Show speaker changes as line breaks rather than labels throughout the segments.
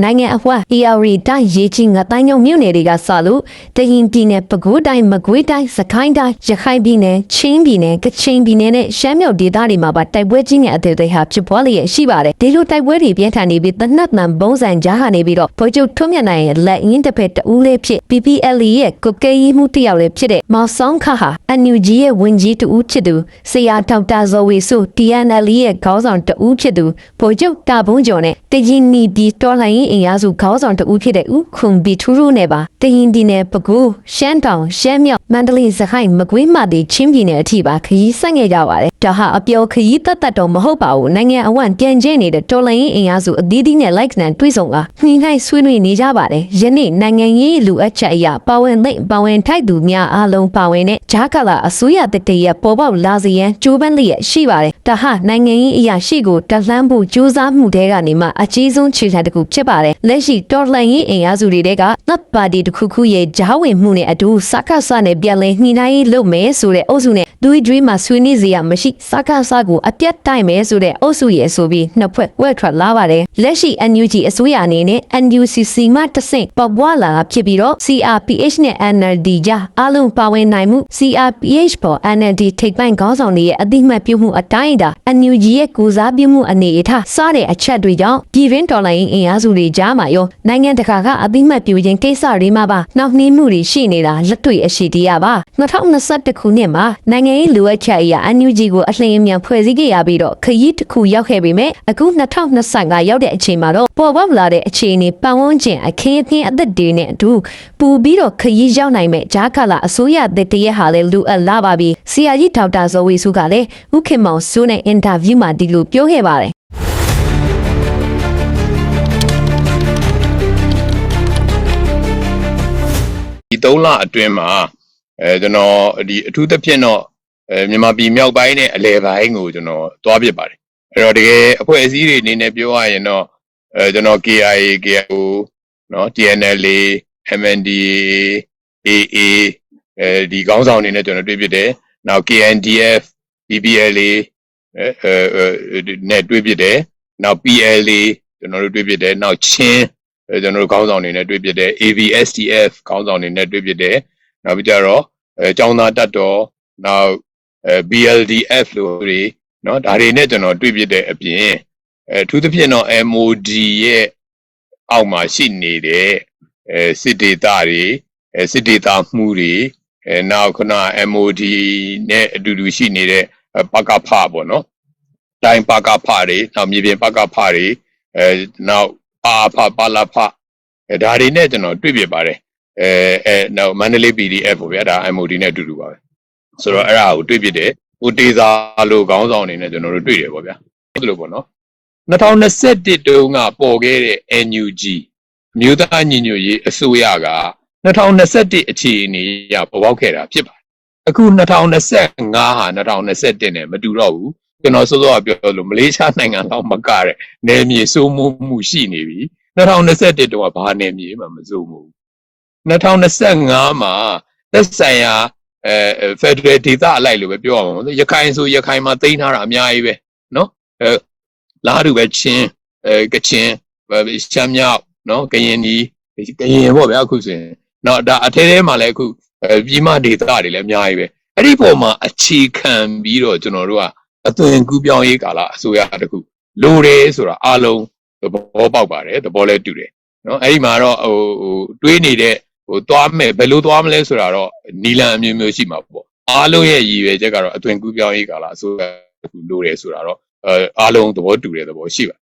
နိုင်ငံအဝှမ်း ERD တိုင်းရေကြီးငတိုင်းညုံမြို့နယ်တွေကစလို့တရင်ပြည်နယ်ပဲခူးတိုင်းမကွေးတိုင်းစကိုင်းတိုင်းရခိုင်ပြည်နယ်ချင်းပြည်နယ်ကချင်ပြည်နယ်နဲ့ရှမ်းမြောက်ဒေသတွေမှာပါတိုက်ပွဲကြီးငယ်အသေးသေးဟာဖြစ်ပွားလျက်ရှိပါတယ်ဒီလိုတိုက်ပွဲတွေပြင်းထန်နေပြီးတနတ်တန်ဘုံစံကြားဟာနေပြီးတော့ဗိုလ်ချုပ်ထွန်းမြတ်နိုင်ရဲ့လက်ရင်းတစ်ဖက်တဦးလေးဖြစ် PPL ရဲ့ကုတ်ကဲရေးမှုတစ်ယောက်လေးဖြစ်တဲ့မောင်ဆောင်ခဟာ NUG ရဲ့ဝင်ကြီးတူဦးဖြစ်သူဆရာဒေါက်တာဇော်ဝေဆို TNL ရဲ့ခေါင်းဆောင်တဦးဖြစ်သူဗိုလ်ချုပ်တာဘုံကျော်နဲ့တရင်နီပြည်တော်လှန်ရေးအင်အားစုခေါင်းဆောင်တဦးဖြစ်တဲ့ဦးခွန်ဘီထူးရုနဲ့ပါတရင်ဒီနယ်ပကူရှမ်းတောင်ရှမ်းမြောက်မန္တလေးစခိုင်မကွေးမှတည်ချင်းပြည်နယ်အထိပါခရီးဆက်ငယ်ကြပါတယ်ဒါဟာအပျော်ခရီးသက်သက်တော့မဟုတ်ပါဘူးနိုင်ငံအဝန့်ပြန်ကျင်းနေတဲ့တော်လှန်ရေးအင်အားစုအသီးသီးနဲ့ like နဲ့တွေ့ဆုံကနှိမ့်နိုင်ဆွေးနွေးနေကြပါတယ်ယနေ့နိုင်ငံရေးလူအပ်ချက်အရပါဝင်သိမ့်ပါဝင်ထိုက်သူများအားလုံးပါဝင်တဲ့ဂျာကာလာအစိုးရတတရပေါ်ပေါက်လာစေရန်ကြိုးပမ်းလျက်ရှိပါတယ်ဒါဟာနိုင်ငံရေးအရာရှိကိုတလှမ်းဖို့ကြိုးစားမှုတဲကနေမှအကြီးဆုံးခြေလှမ်းတစ်ခုဖြစ်ပါတယ်လက်ရှိတော်လှန်ရေးအင်အားစုတွေတဲကတပ်ပါတီတစ်ခုခုရဲ့ဂျားဝင်မှုနဲ့အတူစကားဆနဲ့ပြန်လည်ညှိနှိုင်းရေးလုပ်မယ်ဆိုတဲ့အုပ်စုနဲ့ဒူးဒရီမှာဆွေးနွေးစရာမရှိစကားဆကိုအပြတ်တိုက်မယ်ဆိုတဲ့အုပ်စုရဲ့ဆိုပြီးနှစ်ဖွဲ့ဝက်ထွက်လာပါတယ်လက်ရှိ NUG အစိုးရအနေနဲ့ NUCC မှတဆင့်ပေါ်ပွားလာတာဖြစ်ပြီးတော့ CRPH နဲ့ NLD ကြားအလုံးပါဝင်နိုင်မှု CRPH ပေါ် NLD ထိပ်ပိုင်းခေါင်းဆောင်တွေရဲ့အသိမှတ်ပြုမှုအတိုင်းအတာ NUG ရဲ့ကူစားပြုမှုအနေအထားစတဲ့အချက်တွေကြောင့်ပြည်တွင်းဒေါ်လာရင်းအင်အားစုတွေကြားမှာရောနိုင်ငံတကာကအသိမှတ်ပြုခြင်းကိစ္စတွေမှာပါနောက်နှင်းမှုတွေရှိနေတာလက်တွေ့အရှိတရားပါ2021ခုနှစ်မှာနိုင်ငံရေးလူအပ်ချက်အရာ NUG ကိုအလင်းအမြန်ဖွဲ့စည်းခဲ့ရပြီးတော့ခရီးတစ်ခုရောက်ခဲ့ပေမဲ့အခု2025ရောက်တဲ့အချိန်မှာတော့ပေါ်ပေါက်လာတဲ့အခြေအနေပတ်ဝန်းကျင်အခင်းအကျင်းအသက်တွေနဲ့အတူပူပြီးတော့ခရီးရောက်နိုင်မဲ့ဂျာကာလာအစိုးရသစ်တရက်ဟာလည်းလူအပ်လာပါပြီဆရာကြီးဒေါက်တာဇော်ဝေစုကလည်းဥခင်မောင်စိုးနဲ့အင်တာဗျူးမှာဒီလိုပြောခဲ့ပါတယ်
ဒီ၃လအတွင်းမှာအဲကျွန်တော်ဒီအထူးသဖြင့်တော့အဲမြန်မာပြည်မြောက်ပိုင်းနဲ့အလယ်ပိုင်းကိုကျွန်တော်သွားပြပါတယ်အဲ့တော့တကယ်အဖွဲ့အစည်းတွေအနေနဲ့ပြောရရင်တော့အဲကျွန်တော် KIA KIO နော် TNLA MNDA AA အဲဒီခေါင်းဆောင်တွေနဲ့ကျွန်တော်တွေ့ပြတယ်နောက် KNDF PPLA အဲနဲ့တွေ့ပြတယ်နောက် PLA ကျွန်တော်တို့တွေ့ပြတယ်နောက်ချင်း ကျွန်တော်တို့ခေါင်းဆောင်တွေနဲ့တွေ့ပြစ်တယ် AVSTF ခေါင်းဆောင်တွေနဲ့တွေ့ပြစ်တယ်နောက်ပြီးကြတော့အဲចောင်းသားတက်တော်နောက်အဲ BLDF လို့တွေเนาะဒါတွေနဲ့ကျွန်တော်တွေ့ပြစ်တဲ့အပြင်အဲအထူးသဖြင့်တော့ MOD ရဲ့အောက်မှာရှိနေတဲ့အဲစစ်ဒေသတွေအဲစစ်ဒေသမှုတွေအဲနောက်ခုန MOD နဲ့အတူတူရှိနေတဲ့ပကဖပေါ့နော်တိုင်းပကဖတွေနောက်မြေပြင်ပကဖတွေအဲနောက် ပါဖပါလာဖအဲဒါတွေနဲ့ကျွန်တော်တွေ့ပြပါတယ်အဲအဲနောက်မန္တလေး PDF ပေါ့ဗျာဒါ MOD နဲ့အတူတူပါပဲဆိုတော့အဲ့ဒါကိုတွေ့ပြတယ်ဟိုတေသာလို့ခေါင်းဆောင်အနေနဲ့ကျွန်တော်တို့တွေ့တယ်ပေါ့ဗျာအဲ့လိုပေါ့နော်2021တုန်းကပေါ်ခဲ့တဲ့ NUG မြို့သားညီညွတ်ရေးအစိုးရက2021အခြေအနေရပေါ်ပေါက်ခဲ့တာဖြစ်ပါတယ်အခု2025ဟာ2021နဲ့မတူတော့ဘူး ကျွန်တော်စောစောကပြောလို့မလေးရှားနိုင်ငံတော့မကတဲ့နယ်မြေစိုးမိုးမှုရှိနေပြီ2021တုန်းကဘာနယ်မြေမှမစိုးမိုးဘူး2025မှာသက်ဆိုင်ရာအဲဖက်ဒရယ်ဒေသအလိုက်လို့ပဲပြောရမှာပေါ့ရခိုင်ဆိုရခိုင်မှာတိန်းထားတာအများကြီးပဲနော်အဲလားတူပဲချင်းအဲကချင်းရှမ်းမြောက်နော်ကရင်ဒီကရင်ပေါ့ဗျာအခုဆိုရင်နော်ဒါအထဲထဲမှာလည်းအခုပြည်မဒေသတွေလည်းအများကြီးပဲအဲ့ဒီပုံမှာအခြေခံပြီးတော့ကျွန်တော်တို့က အသွင်ကူးပြောင်းရေးကာလအစိုးရတခုလိုတယ်ဆိုတာအလုံးသဘောပေါက်ပါတယ်သဘောလည်းတူတယ်နော်အဲ့ဒီမှာတော့ဟိုဟိုတွေးနေတဲ့ဟိုသွားမယ်ဘယ်လိုသွားမလဲဆိုတာတော့နီလန်အမျိုးမျိုးရှိမှာပေါ့အားလုံးရဲ့ရည်ရွယ်ချက်ကတော့အသွင်ကူးပြောင်းရေးကာလအစိုးရတခုလိုတယ်ဆိုတာတော့အားလုံးသဘောတူတဲ့သဘောရှိပါ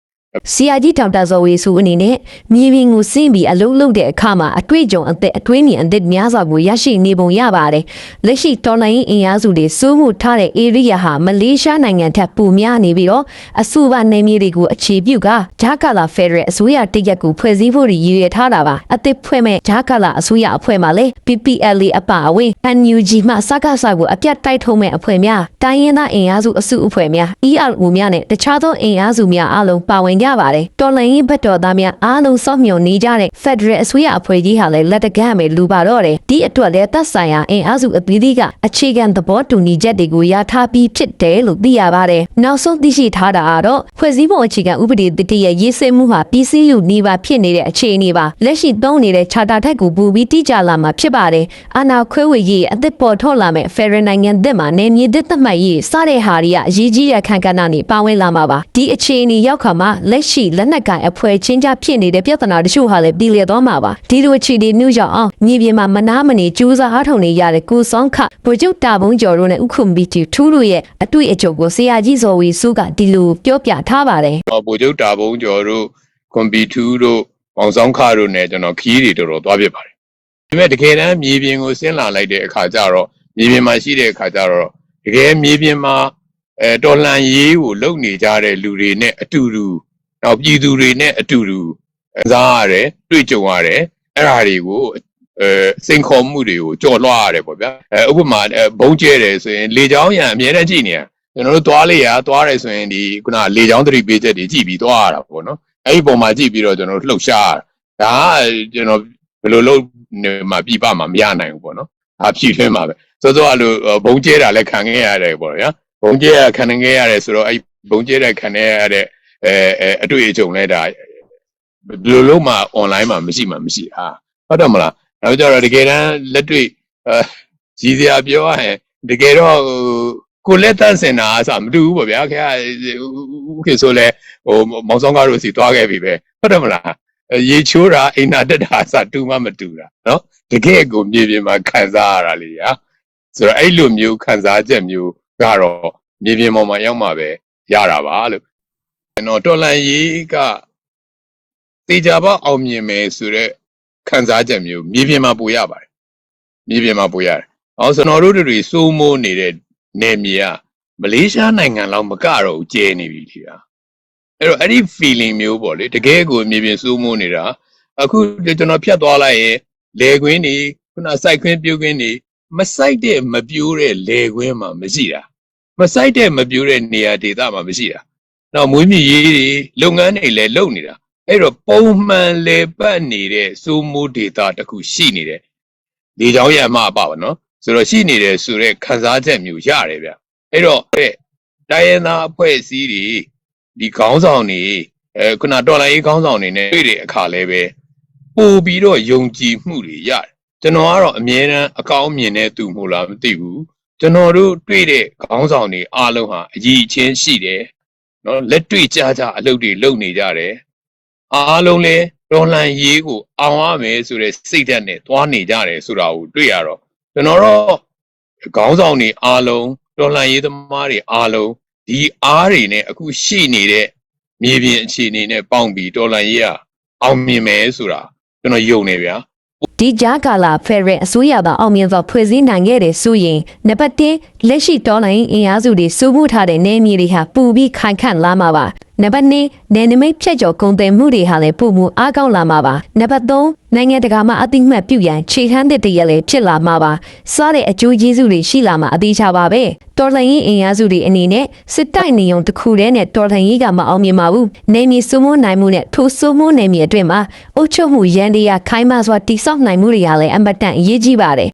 ဆရာကြီးဒေါက်တာဇော်ဝေစုအနေနဲ့မြေပြင်ကိုစင်းပြီးအလုံးလုံးတဲ့အခါမှာအတွေ့အကြုံအသက်အတွေးမြင်အသက်များစွာကိုရရှိနေပုံရပါတယ်။လက်ရှိတော်လိုင်းအင်အားစုတွေစိုးမှုထားတဲ့ area ဟာမလေးရှားနိုင်ငံထက်ပိုများနေပြီးတော့အဆိုပါနယ်မြေတွေကိုအခြေပြုကဂျာကာလာဖက်ဒရယ်အစိုးရတရက်ကိုဖွဲ့စည်းဖို့ရည်ရွယ်ထားတာပါ။အသစ်ဖွဲ့မဲ့ဂျာကာလာအစိုးရအဖွဲ့မှလည်း PPLA အပါအဝင် NUG မှစကားစကိုအပြတ်တိုက်ထုံးမဲ့အဖွဲ့များတိုင်းရင်းသားအင်အားစုအစုအဖွဲ့များ ERO များနဲ့တခြားသောအင်အားစုများအလုံးပါဝင်ကြပါတယ်တော်လှန်ရေးဘက်တော်သားများအားလုံးစောင့်မျှော်နေကြတဲ့ Federal အစိုးရအဖွဲ့ကြီးဟာလည်းလက်တကမ်းမယ်လူပါတော့တယ်ဒီအတွက်လည်းသက်ဆိုင်ရာအင်အားစုအသီးသီးကအခြေခံသဘောတူညီချက်တွေကိုရထားပြီးဖြစ်တယ်လို့သိရပါတယ်နောက်ဆုံးသိရှိထားတာကတော့ဖွဲ့စည်းပုံအခြေခံဥပဒေတတိယရေးဆွဲမှုဟာပြည်စည်းလူနေပါဖြစ်နေတဲ့အခြေအနေပါလက်ရှိသုံးနေတဲ့ charter ထက်ကိုပူပြီးတိကျလာမှာဖြစ်ပါတယ်အာနာခွဲဝေရေးအသစ်ပေါ်ထွက်လာမဲ့ Federal နိုင်ငံသစ်မှာနေမြေသစ်သတ်မှတ်ရေးစတဲ့ဟာတွေကအရေးကြီးတဲ့အခန်းကဏ္ဍနေပါဝင်လာမှာပါဒီအခြေအနေရောက်ခါမှာလက်ရှိလက်နက်ကိုင်အဖွဲ့ချင်းကြားဖြစ်နေတဲ့ပြဿနာတချို့ဟာလည်းပြည်လည်သွားမှာပါဒီလိုအခြေအနေမျိုးကြောင့်အောင်မြေပြင်မှာမနာမနေကြိုးစားအားထုတ်နေရတဲ့ကိုဆောင်ခဗိုလ်ချုပ်တာဘုံကျော်တို့နဲ့ဥက္ခုမီတီထူးတို့ရဲ့အတွေ့အကြုံကိုဆရာကြီးဇော်ဝီစုကဒီလိုပြောပြထားပါတယ်
ဟောဗိုလ်ချုပ်တာဘုံကျော်တို့ကွန်ပျူတာတို့ပေါင်ဆောင်ခတို့ ਨੇ ကျွန်တော်ခီးတွေတော်တော်သွားဖြစ်ပါတယ်ဒါပေမဲ့တကယ်တမ်းမြေပြင်ကိုဆင်းလာလိုက်တဲ့အခါကျတော့မြေပြင်မှာရှိတဲ့အခါကျတော့တကယ်မြေပြင်မှာအဲတော်လှန်ရေးကိုလုပ်နေကြတဲ့လူတွေနဲ့အတူတူ နောက်ပြည်သူတွေနဲ့အတူတူအစားရတယ်တွေ့ကြုံရတယ်အဲ့ဓာတွေကိုအဲစိန်ခေါ်မှုတွေကိုကြော်လွှားရတယ်ပေါ့ဗျာအဲဥပမာအဲဘုံကျဲတယ်ဆိုရင်လေချောင်းရံအများနဲ့ကြည့်နေရကျွန်တော်တို့သွားလေရသွားတယ်ဆိုရင်ဒီခုနလေချောင်းသတိပေးချက်တွေကြည့်ပြီးသွားရတာပေါ့နော်အဲ့ဒီပုံမှာကြည့်ပြီးတော့ကျွန်တော်တို့လှုပ်ရှားရတာဒါကကျွန်တော်ဘယ်လိုလုပ်နေမှာပြပမှာမရနိုင်ဘူးပေါ့နော်ဒါဖြည့်ထွင်းမှာပဲစောစောအလိုဘုံကျဲတာလည်းခံခဲ့ရတယ်ပေါ့ဗျာဘုံကျဲရခံခဲ့ရတယ်ဆိုတော့အဲ့ဘုံကျဲတဲ့ခံရတဲ့ အဲအဲအတွေ့အကြုံလဲဒါဘယ်လိုလုပ်မှာ online မှာမရှိမှာမရှိတာဟုတ်တယ်မလားနောက်ကြတော့တကယ်တမ်းလက်တွေ့အဲရည်စရာပြောရရင်တကယ်တော့ဟိုကိုလက်တန့်စင်တာအစမတူဘူးပေါ့ဗျာခင်ဗျာဥခေဆိုလဲဟိုမောင်ဆောင်ကားတို့စီသွားခဲ့ပြီပဲဟုတ်တယ်မလားအဲရေချိုးတာအိမ်နာတက်တာအစတူမှမတူတာနော်တကယ်ကိုမြေပြင်မှာခံစားရတာလေညာဆိုတော့အဲ့လိုမျိုးခံစားချက်မျိုးကတော့မြေပြင်ပေါ်မှာရောက်မှပဲရတာပါလို့ ကျွန်တော်တော်လန်ရေးကတေချာပေါအောင်မြင်မယ်ဆိုတော့ခံစားချက်မျိုးမြေပြင်မှာပိုရပါတယ်မြေပြင်မှာပိုရတယ်အောင်ကျွန်တော်တို့တွေစိုးမိုးနေတဲ့နေမြေကမလေးရှားနိုင်ငံလောက်မကတော့ဘူးကျဲနေပြီဒီဟာအဲ့တော့အဲ့ဒီ feeling မျိုးပေါ့လေတကယ်ကိုမြေပြင်စိုးမိုးနေတာအခုကျွန်တော်ဖြတ်သွားလိုက်ရင်လေကွင်းနေခုနစိုက်ခွင်းပြုတ်ခွင်းနေမစိုက်တဲ့မပြိုးတဲ့လေကွင်းမှာမရှိတာမစိုက်တဲ့မပြိုးတဲ့နေရာဒေသမှာမရှိတာ နောက်မွေးမြူရေးတွေလုပ်ငန်းတွေလည်းလုပ်နေတာအဲ့တော့ပုံမှန်လေပတ်နေတဲ့စိုးမိုးဒေသတစ်ခုရှိနေတယ်လေချောင်းရအမှားပါပါနော်ဆိုတော့ရှိနေတယ်ဆိုတော့ခံစားချက်မျိုးရတယ်ဗျအဲ့တော့တဲ့တိုင်းရင်းသားအဖွဲ့အစည်းတွေဒီခေါင်းဆောင်တွေအဲခုနတော်လိုင်းရေးခေါင်းဆောင်တွေနဲ့တွေ့တဲ့အခါလဲပဲပို့ပြီးတော့ယုံကြည်မှုတွေရတယ်ကျွန်တော်ကတော့အမြဲတမ်းအကောင်းမြင်တဲ့သူမို့လားမသိဘူးကျွန်တော်တို့တွေ့တဲ့ခေါင်းဆောင်တွေအားလုံးဟာအကြီးအချင်းရှိတယ် နော်လက်တွေ့ကြကြအလုပ်တွေလုပ်နေကြတယ်အားလုံးလဲတော်လှန်ရေးကိုအောင်ရမယ်ဆိုတဲ့စိတ်ဓာတ်နဲ့သွားနေကြတယ်ဆိုတာကိုတွေ့ရတော့ကျွန်တော်တော့ခေါင်းဆောင်တွေအားလုံးတော်လှန်ရေးသမားတွေအားလုံးဒီအားတွေနဲ့အခုရှိနေတဲ့မြေပြင်အခြေအနေနဲ့ပေါင်းပြီးတော်လှန်ရေးကအောင်မြင်မယ်ဆိုတာကျွန်တော်ယုံနေဗျာ
ဒီကြားကာလဖက်ရယ်အစိုးရကအောင်မြင်စွာဖွဲ့စည်းနိုင်ခဲ့တယ်ဆိုရင်နံပါတ်1လက်ရှိတော်လိုင်းအင်အားစုတွေစိုးမိုးထားတဲ့နေမြေတွေဟာပူပြီးခိုင်ခန့်လာမှာပါ နံပါတ်2နယ်နိမိတ်ဖြတ်ကျော်ကုန်သွယ်မှုတွေဟာလည်းပုံမှုအားကောင်းလာမှာပါနံပါတ်3နိုင်ငံတကာမှာအသိမှတ်ပြုရန်ခြေထမ်းတဲ့တရက်လည်းဖြစ်လာမှာပါစားတဲ့အကျိုးကျေးဇူးတွေရှိလာမှာအသေးချပါပဲတော်လှန်ရေးအင်အားစုတွေအနေနဲ့စစ်တိုက်နေုံတစ်ခုတည်းနဲ့တော်လှန်ရေးကမအောင်မြင်ပါဘူးနေမြေစိုးမိုးနိုင်မှုနဲ့ထိုစိုးမိုးနေမြေအတွင်းမှာအုပ်ချုပ်မှုရန်တရားခိုင်မာစွာတိစောက်နိုင်မှုတွေဟာလည်းအမတန်အရေးကြီးပါတယ်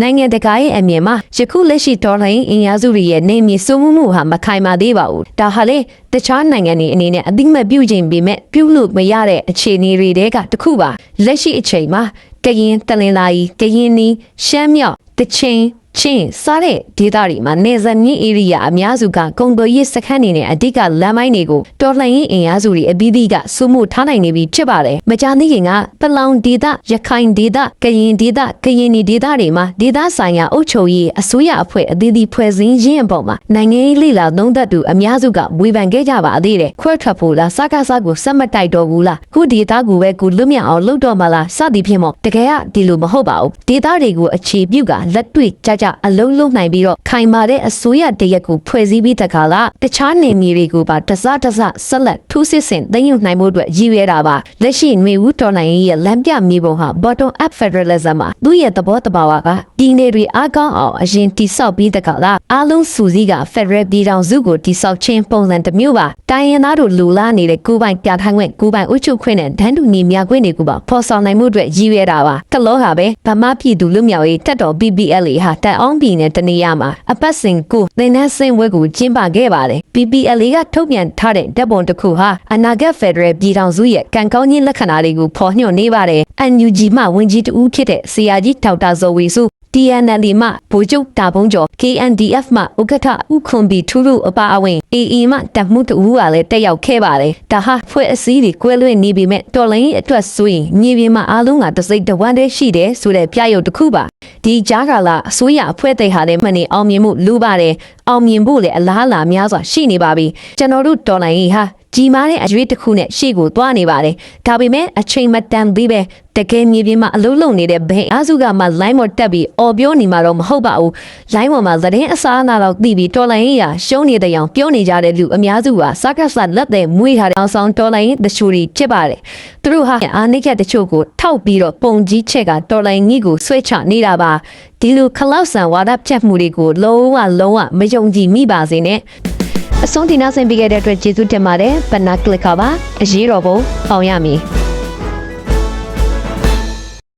နိုင်ငံတကာရဲ့အမြင်မှာယခုလက်ရှိဒေါ်လာရင်းအင်အားစုတွေရဲ့နေမြေစိုးမှုမှုဟာမခိုင်မာသေးပါဘူး။ဒါဟာလေတခြားနိုင်ငံတွေအနေနဲ့အသိမဲ့ပြုခြင်းပေမဲ့ပြုလို့မရတဲ့အခြေအနေတွေတဲကတစ်ခုပါ။လက်ရှိအချိန်မှာကရင်တလင်လာရီကရင်နီရှမ်းမြောက်တချင်း ချင်းစားတဲ့ဒေသတွေမှာနေဇာမြင့် area အများစုကကုန်သွယ်ရေးစခန်းတွေနဲ့အဓိကလမ်းမိုင်းတွေကိုတော်လှန်ရေးအင်အားစုတွေအပြီးသီးကစုမှုထားနိုင်နေပြီဖြစ်ပါတယ်။မကြာသေးခင်ကပလောင်ဒေသရခိုင်ဒေသကရင်ဒေသကရင်နီဒေသတွေမှာဒေသဆိုင်ရာအုပ်ချုပ်ရေးအစိုးရအဖွဲ့အသီးသီးဖွဲ့စည်းခြင်းအပေါ်မှာနိုင်ငံရေးလိလာသုံးသက်သူအများစုကဝေဖန်ခဲ့ကြပါသေးတယ်။ခွဲထွက်ဖို့လားစကားစားကိုစက်မတိုက်တော့ဘူးလားခုဒေသကိုပဲကိုလွတ်မြောက်အောင်လုပ်တော့မှလားစသည်ဖြင့်မို့တကယ်ကဒီလိုမဟုတ်ပါဘူး။ဒေသတွေကိုအခြေပြုကလက်တွေ့ကြကြအလုံးလုံးနိုင်ပြီးတော့ခိုင်မာတဲ့အစိုးရတရက်ကိုဖွဲ့စည်းပြီးတခါလာတခြားနေမြေတွေကိုပါတစတစဆက်လက်ထူးစစ်ဆင်သိမ်းယူနိုင်မှုအတွက်ရည်ရွယ်တာပါလက်ရှိຫນွေဦးတော်နိုင်ရေးရဲ့လမ်းပြမြေပုံဟာ bottom up federalism မှာသူ့ရဲ့သဘောတဘာဝကပြည်နယ်တွေအားကောင်းအောင်အရင်တိဆောက်ပြီးတခါလာအားလုံးစုစည်းက federal ပြည်ထောင်စုကိုတိဆောက်ခြင်းပုံစံတစ်မျိုးပါတိုင်းရင်းသားတို့လူလာနေတဲ့ကိုယ်ပိုင်ပြဋ္ဌာန်းခွင့်ကိုယ်ပိုင်ဥချုပ်ခွင့်နဲ့ဒန်းတူညီမျှခွင့်တွေကိုပါဖော်ဆောင်နိုင်မှုအတွက်ရည်ရွယ်တာပါတလောဟာပဲဗမာပြည်သူလူမျိုးရေးတက်တော် PPLA ဟာတက်အောင်ပြည်နယ်တနေရာမှာအပတ်စဉ်ကိုသင်တန်းဆင်းဝဲကိုကျင်းပခဲ့ပါတယ် PPLA ကထုတ်ပြန်ထားတဲ့ဓာတ်ပုံတစ်ခုဟာအနာဂတ် Federal ပြည်ထောင်စုရဲ့ကံကောင်းခြင်းလက္ခဏာတွေကိုဖော်ညွှန်းနေပါတယ် NUG မှဝင်ကြီးတဦးဖြစ်တဲ့ဆရာကြီးဒေါက်တာဇော်ဝေစု TNL မှဗိုလ်ချုပ်တာဘုံကျော် KNDF မှဥက္ကဋ္ဌဥခွန်ဘီထူးထူးအပါအဝင် AA မှတပ်မှုတဦးကလည်းတက်ရောက်ခဲ့ပါတယ်ဒါဟာဖွဲ့အစည်းတွေကွဲလွဲနေပြီမဲ့တော်လိုင်းအတွက်ဆိုရင်မြေပြင်မှာအားလုံးကတစိမ့်တဝမ်းတည်းရှိတယ်ဆိုတဲ့ပြရုပ်တစ်ခုပါဒီကြားကာလအစိုးရအဖွဲ့သိဟာလည်းမနေအောင်မြင်မှုလူပါတယ်အောင်မြင်ဖို့လည်းအလားအလာများစွာရှိနေပါပြီကျွန်တော်တို့တော်လိုင်းဟာ ကြီးမားတဲ့အရွေးတစ်ခုနဲ့ရှေ့ကိုသွားနေပါတယ်ဒါပေမဲ့အချိန်မတန်သေးပဲတကယ်မြေပြင်မှာအလုံးလုံးနေတဲ့ဘိန်းအားစုကမှ line ပေါ်တက်ပြီးအော်ပြောနေမှာတော့မဟုတ်ပါဘူး line ပေါ်မှာသတင်းအစားအနာတော့သိပြီးတော်လိုင်းရေးရာရှုံးနေတဲ့အောင်ပြောနေကြတဲ့လူအများစုကစကားဆတ်လက်တဲ့မွေးထားတဲ့အောင်ဆောင်တော်လိုင်းရေးတချို့တွေဖြစ်ပါတယ်သူတို့ဟာအာနိကတချို့ကိုထောက်ပြီးတော့ပုံကြီးချက်ကတော်လိုင်းကြီးကိုဆွဲချနေတာပါဒီလိုခလောက်ဆန်ဝါဒဖြတ်မှုတွေကိုလုံးဝလုံးဝမယုံကြည်မိပါစေနဲ့ အဆုံးတင်နောက်ဆင်ပေးခဲ့တဲ့အတွက်ကျေးဇူးတင်ပါတယ်ဘနာကလစ်ကပါအရေးတော်ပုံအောင်ရမည်